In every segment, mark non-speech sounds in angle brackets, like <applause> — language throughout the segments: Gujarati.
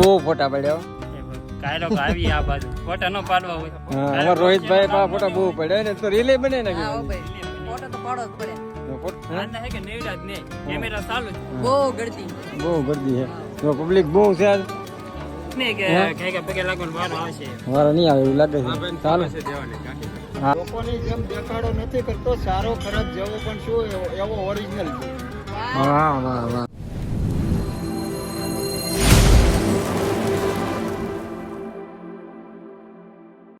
બહુ ફોટા પડ્યા કાયરો આવી આ બાજુ. ફોટા નો પાડવા હોય. હા રોહિતભાઈ પા ફોટા બહુ પડ્યા ને તો રિલે બને ને હા ભાઈ ફોટો તો પાડો જ પડે. આના હે કે નેવડા જ નહીં કેમેરા ચાલુ જ બહુ ગળતી. બહુ ગરદી છે જો પબ્લિક બહુ છે આજ. નહીં કે કે પગે લાગવાનું વારો આવશે. મારા નહીં આવે એવું લાગે છે. ચાલો. લોકોની જેમ દેખાડો નથી કરતો સારો ખરાબ જેવો પણ શું એવો- એવો ઓરિજિનલ છે. વાહ વાહ વાહ.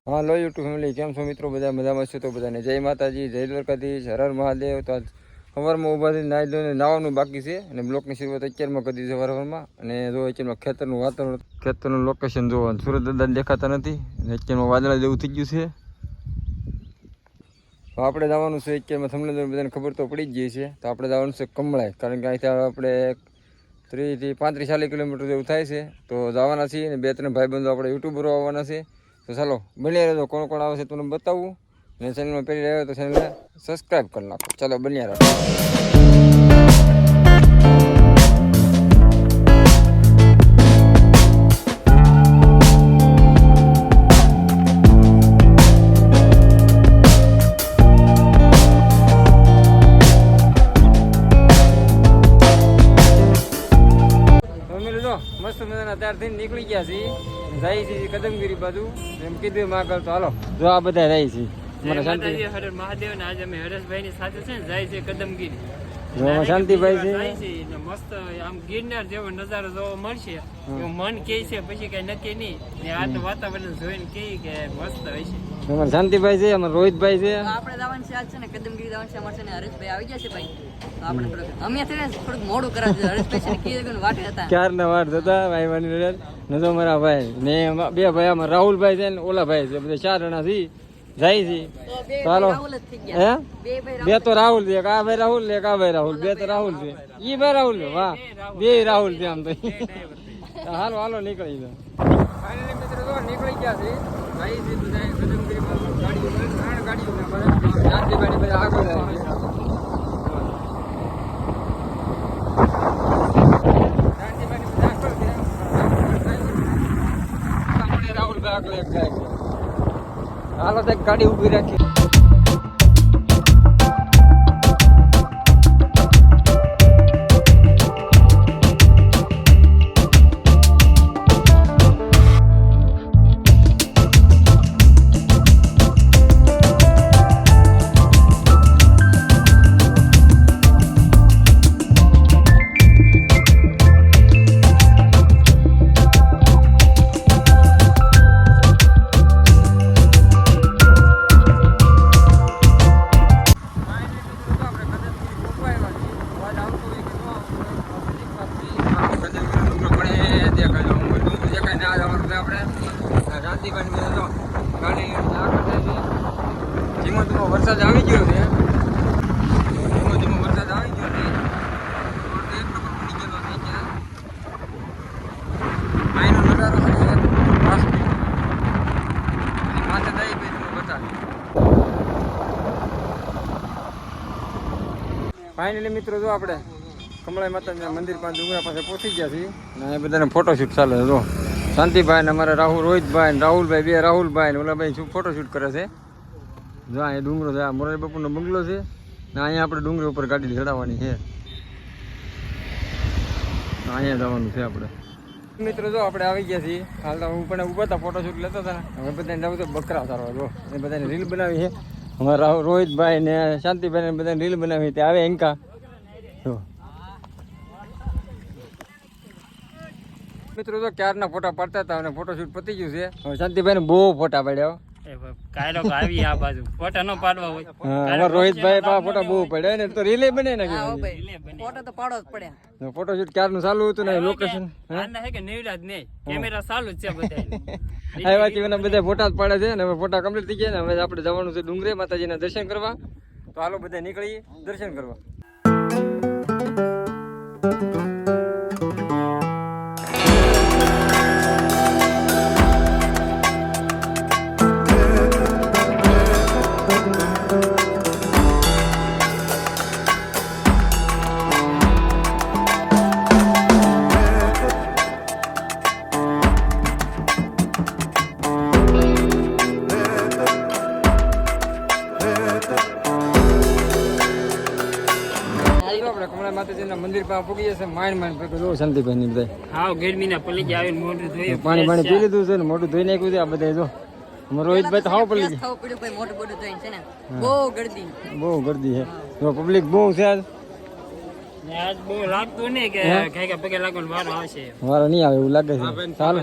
હા, લો યુટ્યુબ ફેમિલી કેમ છો મિત્રો? બધા મજામાં છો તો બધાને જય માતાજી, જય દ્વારકાધીશ, હર હર મહાદેવ. તો આજ સવારમાં ઊભા થઈને નાહી ધોઈને નાવાનું બાકી છે અને બ્લોકની શરૂઆત અત્યારમાં કરી છે સવારમાં અને જો અત્યારમાં ખેતરનું વાતાવરણ, ખેતરનું લોકેશન જોવા સુરત દાદાને દેખાતા નથી, અને અત્યારમાં વાદળા જેવું થઈ ગયું છે. આપણે જવાનું છે અત્યારમાં તમને બધાને ખબર તો પડી જ ગઈ છે. તો આપણે જવાનું છે કમળાય કારણ કે અહીંથી આપણે ત્રીસથી પાંત્રીસ ચાલીસ કિલોમીટર જેવું થાય છે. તો જવાના છીએ અને બે ત્રણ ભાઈબંધો આપણે યુટ્યુબરો આવવાના છે. તો ચાલો, બન્યા રહેજો. કોણ કોણ આવશે તમને બતાવું. અને ચેનલમાં પહેલી રહ્યો તો ચેનલને સબસ્ક્રાઈબ કરી નાખો. ચાલો, બન્યા રહો. મસ્તથી નીકળી ગયા છીએ. જાય છે કદમગીરી બાજુ. એમ કીધું આગળ તો હાલો. જો આ બધા જાય છે. મને શાંતિ. હરે મહાદેવ ને આજે અમે હરેશભાઈ ની સાથે છે ને જાય છે કદમગીરી. જો શાંતિભાઈ છે. જાય છે મસ્ત આમ ગિરનાર જેવો નજારો જોવા મળશે. એવું મન કે છે પછી કઈ નક્કી નહીં. ને આ તો વાતાવરણ જોઈને કે કે મસ્ત હશે અમારા શાંતિભાઈ છે અમાર રોહિતભાઈ છે. આપણે જવાનું છે આજ છે ને કદમગીરી જવાનું છે અમાર છે ને હરેશભાઈ આવી ગયા છે ભાઈ. તો આપણે થોડુંક અમે છે ને થોડુંક મોડું કરાવ છે હરેશભાઈ છે કીધું વાટે હતા. ક્યારના વાર જતા ભાઈ વાની રડત નતો મારા ભાઈ ને એમાં બે ભાઈ અમારા રાહુલભાઈ છે ને ઓલા ભાઈ છે બધા ચાર જણા છે જાય છે તો ચાલો. રાહુલ જ થઈ હે? બે ભાઈ તો રાહુલ છે એક આ ભાઈ રાહુલ એક આ ભાઈ રાહુલ બે તો રાહુલ છે. ઈ ભાઈ રાહુલ છે વાહ. બે રાહુલ. છે આમ તો. હાલો હાલો નીકળી જાઓ. ફાઇનલી મિત્રો જો નીકળી ગયા છે છે બધા બાજુ ગાડીઓ ત્રણ ગાડીઓ છે ગાડી બધા આગળ જાય છે હાલો એક ગાડી ઊભી રાખી. ફાઇનલી મિત્રો જો આપણે કમળાઈ માતાજીના મંદિર પાસે ડુંગરા પાસે પહોંચી ગયા છીએ. અને એ બધાને ફોટોશૂટ ચાલે જો. શાંતિભાઈ ને અમારા રાહુલ રોહિતભાઈ ને રાહુલભાઈ બે રાહુલભાઈ ને ઓલાભાઈ શું ફોટોશૂટ કરે છે? જો અહીંયા ડુંગરો છે આ મોરારી બાપુનો બંગલો છે. ને અહીંયા આપણે ડુંગરી ઉપર ગાડી ચડાવવાની છે. અહીંયા જવાનું છે આપણે. મિત્રો જો આપણે આવી ગયા છીએ. હાલ તો હું પણ ઊભા હતા ફોટોશૂટ લેતા હતા. હવે બધાને જવું તો બકરા સારવા જો. એ બધાને રીલ બનાવી છે. અમારા રોહિતભાઈ ને શાંતિભાઈ ને બધાને રીલ બનાવી તે આવે એન્કા? મિત્રો તો ક્યારના ફોટા પાડતા હતા અને ફોટોશૂટ પતી ગયું છે. હવે શાંતિભાઈ ને બહુ ફોટા પાડ્યા હો. આવી આ બાજુ. ફોટા નો પાડવા હોય. હા રોહિતભાઈ પા ફોટા બહુ પડ્યા ને તો રિલે બને ને ફોટો તો પાડો જ પડે. ફોટોશૂટ ક્યારનું ચાલુ હતું ને લોકેશન આના હે કે નેવડા જ નહીં. કેમેરા ચાલુ જ છે બધા <laughs> આવ્યા છે બધા ફોટા જ પાડે છે ને હવે ફોટા કમ્પ્લીટ થઈ ગયા ને હવે આપણે જવાનું છે ડુંગરે માતાજીના દર્શન કરવા. તો હાલો બધા નીકળીએ દર્શન કરવા. પાસે પૂગી જશે માઇન્ડ માઇન્ડ પે જો શાંતિભાઈ ની બધા હાવ ગરમીના પલીજી આવીને મોઢું ધોઈ પાણી પાણી પી લીધું છે ને મોઢું ધોઈ નાખ્યું છે આ બધા જો. રોહિતભાઈ તો હાવ પડી ગયા થવું પડ્યું ભાઈ મોટું મોટું જોઈને છે ને. બહુ ગળદી બહુ ગરદી છે. જો પબ્લિક બહુ છે આજ. ને આજ બહુ લાગતું નહીં કે કઈ પગે લાગવાનો વારો આવશે. મારો નહીં આવે એવું લાગે છે. ચાલો.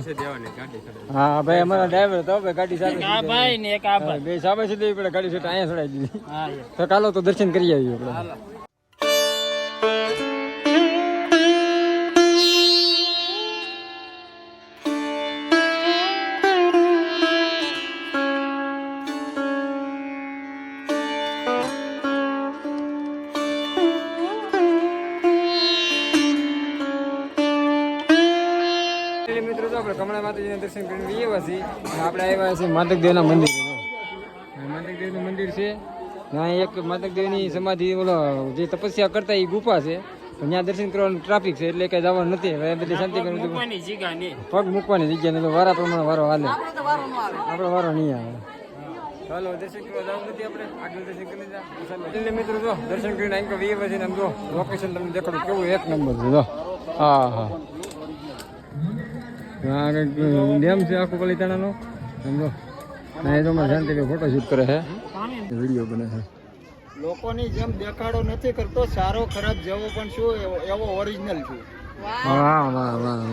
હા ભાઈ અમારા ડ્રાઈવર તો ભાઈ ગાડી આ સામે ભાઈ ને એક આ ભાઈ બે સામે છે પડે ગાડી સેટ અહીંયા ચડાવી દીધી. હા તો ચાલો તો દર્શન કરી આવીએ આપણે. આપણે કમળા માતાજીના દર્શન કરીને આવ્યા છીએ. આપણે આવ્યા છીએ માતકદેવના મંદિર. માતકદેવનું મંદિર છે? ત્યાં એક માતકદેવની સમાધિ ઓલો જે તપસ્યા કરતા એ ગુફા છે. પણ ત્યાં દર્શન કરવાનું ટ્રાફિક છે એટલે કઈ જવાનું નથી. હવે બધી શાંતિ કરી પગ મૂકવાની જગ્યા નહીં તો વારા પ્રમાણે વારો હાલે. આપણો વારો ન આવે. આપણો વારો નહીં આવે. ચાલો દર્શન કરવા જવું નથી આપણે? આગળ દર્શન કરી એટલે મિત્રો જો દર્શન કરીને અહીં વીએ પછી આમ જો લોકેશન તમને દેખાડું કેવું એક નંબર છે જો. હા હા. ડેમ છે આખો પલિતાણાનો. સમજો? અહીં તો મારે શાંતિ ફોટોશૂટ કરે છે વીડિયો બને છે લોકોની જેમ દેખાડો નથી કરતો સારો ખરાબ જેવો પણ શું એવો- ઓરિજિનલ છું. વાહ વાહ વાહ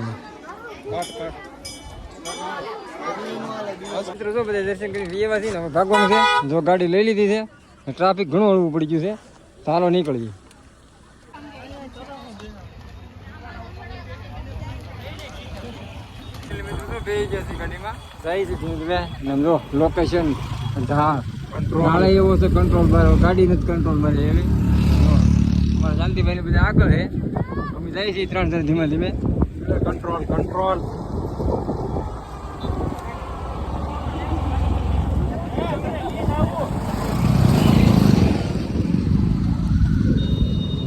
ભાગવાનું છે. જો ગાડી લઈ લીધી છે ટ્રાફિક ઘણું હળવું પડી ગયું છે. ચાલો નીકળીએ. લોકેશન નાળે એવો છે કંટ્રોલ બાર ગાડી નથી કંટ્રોલ મારી એવી. જો, શાંતિભાઈને શાંતિભાઈ બધા આગળ છે અમે જઈએ છીએ ત્રણ જણ ધીમે ધીમે. કંટ્રોલ કંટ્રોલ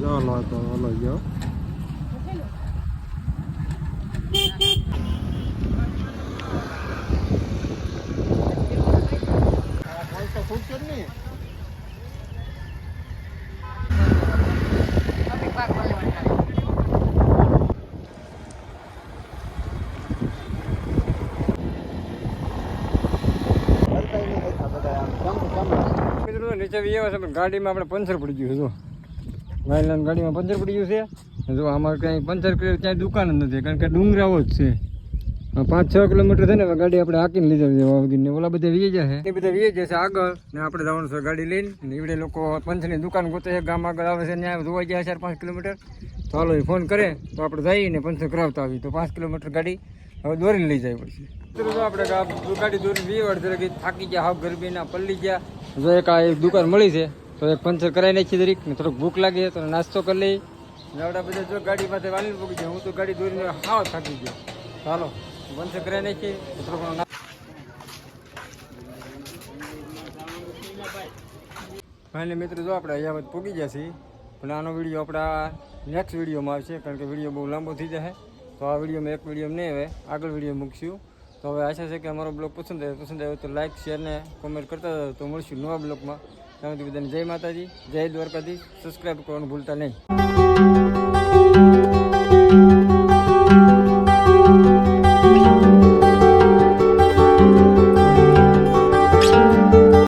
ચાલો તો હલો ગયો કોઈ તો ખૂટશે જ નહીં ટ્રાફિક પાક બોલે મને હલતા નહીં રહેતા બધા આમ જમ જમ મિત્રો એવા છે પણ ગાડીમાં આપણે પંચર પડી ગયું છે જો વાયલાન ગાડીમાં પંચર પડી ગયું છે. જો આમાં ક્યાંય પંચર કર્યું, ક્યાંય દુકાન જ નથી, કારણ કે ડુંગરાઓ જ છે. પાંચ, છ કિલોમીટર થાય ને ગાડી આપણે હાકીને લીધા છે વાવગીરને ઓલા બધા વીએ જશે એ બધા વીએ જશે આગળ. ને આપણે જવાનું છે ગાડી લઈને. એવડે લોકો પંચની દુકાન ગોતે છે, ગામ આગળ આવે છે ત્યાં જોવા જાય ચાર, પાંચ કિલોમીટર. હાલો, એ ફોન કરે, તો આપણે જઈને પંચર કરાવતા આવી તો પાંચ કિલોમીટર ગાડી હવે દોરીને લઈ જાય પડશે મિત્રો, જો આપણે ગાડી દોરીને કે થાકી ગયા, હાવ ગરબીના પલ્લી ગયા. જો એક આ એક દુકાન મળી છે, તો એક પંચર કરાવી નાખી દરેક, ને થોડોક ભૂખ લાગી, તો નાસ્તો કરી લઈ. આવડા બધા જો ગાડી પાસે વાલી પૂકી જાય હું તો ગાડી દોરીને હાવ થાકી ગયો. ચાલો, પંચર કરાવી નાખી થોડોક નાસ્તો. મિત્રો, જો આપણે અહીંયા પૂગી ગયા છીએ, પણ આનો વીડિયો આપણા નેક્સ્ટ વિડીયોમાં આવશે, કારણ કે વીડિયો બહુ લાંબો થઈ જશે. તો આ વિડીયોમાં એક વીડિયો નહીં હવે, આગળ વીડિયો મૂકશું. તો હવે આશા છે કે અમારો બ્લોગ પસંદ આવ્યો પસંદ આવ્યો તો લાઇક શેર ને કોમેન્ટ કરતા તો મળશું નવા બ્લોગમાં. ત્યાં બધાને જય માતાજી, જય દ્વારકાધીશ. સબસ્ક્રાઈબ કરવાનું ભૂલતા નહીં.